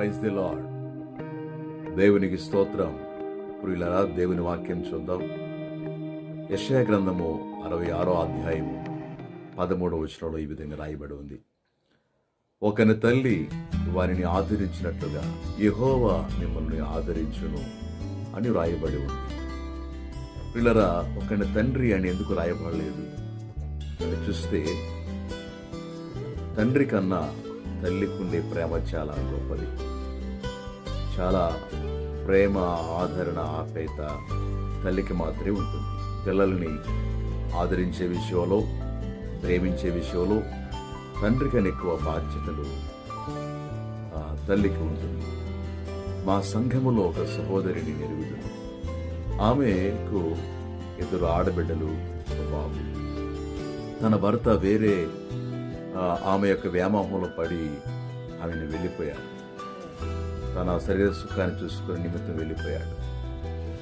Praise the lord. దేవునికి స్తోత్రం. ప్రియులరా దేవుని వాక్యం చూద్దాం. యశయ గ్రంథము అరవై ఆరో అధ్యాయము పదమూడవ వచనంలో ఈ విధంగా రాయబడి ఉంది. ఒకని తల్లి వారిని ఆదరించినట్లుగా యహోవా మిమ్మల్ని ఆదరించును అని రాయబడి ఉంది. పిల్లరా ఒకని తండ్రి అని ఎందుకు రాయబడలేదు? అని చూస్తే తండ్రి కన్నా తల్లికి ఉండే ప్రేమ చాలా గొప్పది. చాలా ప్రేమ ఆదరణ ఆప్యాయత తల్లికి మాత్రమే ఉంటుంది. పిల్లల్ని ఆదరించే విషయంలో ప్రేమించే విషయంలో తండ్రికని ఎక్కువ బాధ్యతలు తల్లికి ఉంటుంది. మా సంఘములో ఒక సహోదరిని నెరుగుతుంది ఆమెకు ఇద్దరు ఆడబిడ్డలు బాబు. తన భర్త వేరే ఆమె యొక్క వ్యామోహంలో పడి ఆమెను వెళ్ళిపోయాడు. తన శరీర సుఖాన్ని చూసుకుని నిమిత్తం వెళ్ళిపోయాడు.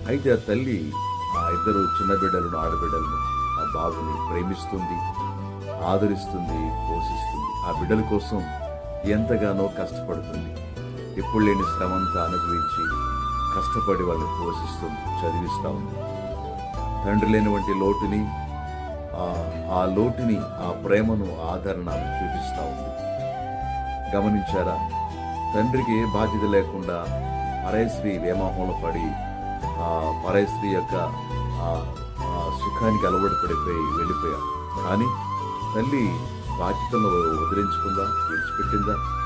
అయితే ఆ తల్లి ఆ ఇద్దరు చిన్న బిడ్డలను ఆడబిడ్డలను ఆ బాబుని ప్రేమిస్తుంది ఆదరిస్తుంది పోషిస్తుంది. ఆ బిడ్డల కోసం ఎంతగానో కష్టపడుతుంది. ఎప్పుడు లేని శ్రమంతా అనుభవించి కష్టపడి వాళ్ళని పోషిస్తుంది చదివిస్తూ ఉంది. తండ్రి లేనివంటి లోటుని ఆ- లోటుని ఆ ప్రేమను ఆదరణ చూపిస్తూ ఉంది. గమనించారా? తండ్రికి ఏ బాధ్యత లేకుండా పరయశ్రీ వ్యామోహంలో పడి ఆ పరయశ్రీ యొక్క ఆ సుఖానికి అలవాటు పడిపోయి వెళ్ళిపోయారు. కానీ తల్లి బాధ్యతను వదిలించుకుందా? విడిచిపెట్టిందా?